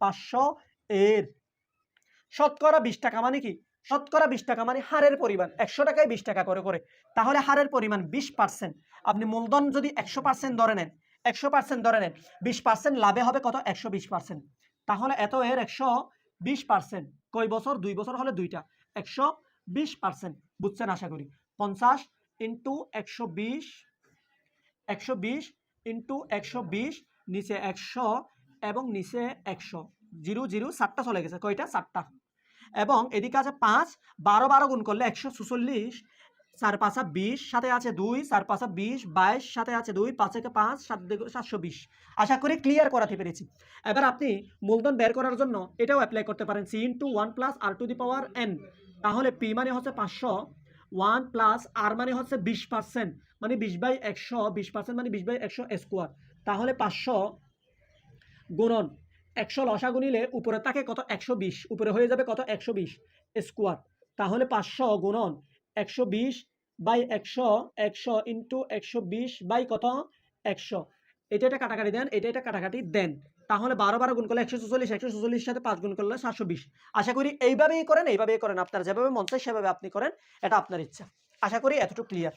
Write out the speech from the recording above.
পাঁচশো এর। শতকরা বিশ টাকা মানে কি? শতকরা বিশ টাকা মানে হারের পরিমাণ। একশো টাকায় বিশ টাকা করে করে। তাহলে হারের পরিমাণ বিশ পার্সেন্ট আপনি মূলধন যদি একশো পার্সেন্ট ধরে নেন, একশো পার্সেন্ট ধরে নেন, বিশ পার্সেন্ট লাভে হবে কত? একশো বিশ পার্সেন্ট তাহলে এত এর একশো বিশ পার্সেন্ট কয় বছর? দুই বছর হলে দুইটা। একশো বিশ পার্সেন্ট বুঝছেন আশা করি? পঞ্চাশ ইন্টু একশো বিশ একশো বিশ ইন্টু একশো বিশ, নিচে একশো এবং নিচে একশো। জিরো জিরো, সাতটা চলে গেছে। কয়টা? সাতটা। এবং এদিকে আছে পাঁচ, বারো বারো গুণ করলে একশো চুচল্লিশ চার, পাঁচা বিশ, সাথে আছে দুই, চার, পাঁচা বিশ, বাইশ, সাথে আছে দুই, পাঁচ থেকে পাঁচ, সাত সাতশো বিশ। আশা করি ক্লিয়ার করাতে পেরেছি। এবার আপনি মূলধন বের করার জন্য এটাও অ্যাপ্লাই করতে পারেন। C into one plus R to the power N তাহলে পি মানে হচ্ছে পাঁচশো ওয়ান প্লাস আর মানে হচ্ছে বিশ পার্সেন্ট মানে বিশ বাই একশো, বিশ পার্সেন্ট মানে বিশ বাই একশো স্কোয়ার তাহলে পাঁচশো গুণন। একশো লসা গুনিলে উপরে থাকে কত? একশো বিশ। উপরে হয়ে যাবে কত? একশো বিশ স্কোয়ার তাহলে পাঁচশো গুণন একশো বিশ বাই একশো একশো ইন্টু একশো বিশ বাই কত? একশো। এটা এটা কাটাকাটি দেন, এটা এটা কাটাকাটি দেন। তাহলে বারো বারো গুণ করলে একশো চল্লিশ একশো চল্লিশ সাথে পাঁচ গুণ করলে সাতশো বিশ। আশা করি এইভাবেই করেন এইভাবেই করেন। আপনার যেভাবে মন চায় সেভাবে আপনি করেন, এটা আপনার ইচ্ছা। আশা করি এতটুকু ক্লিয়ার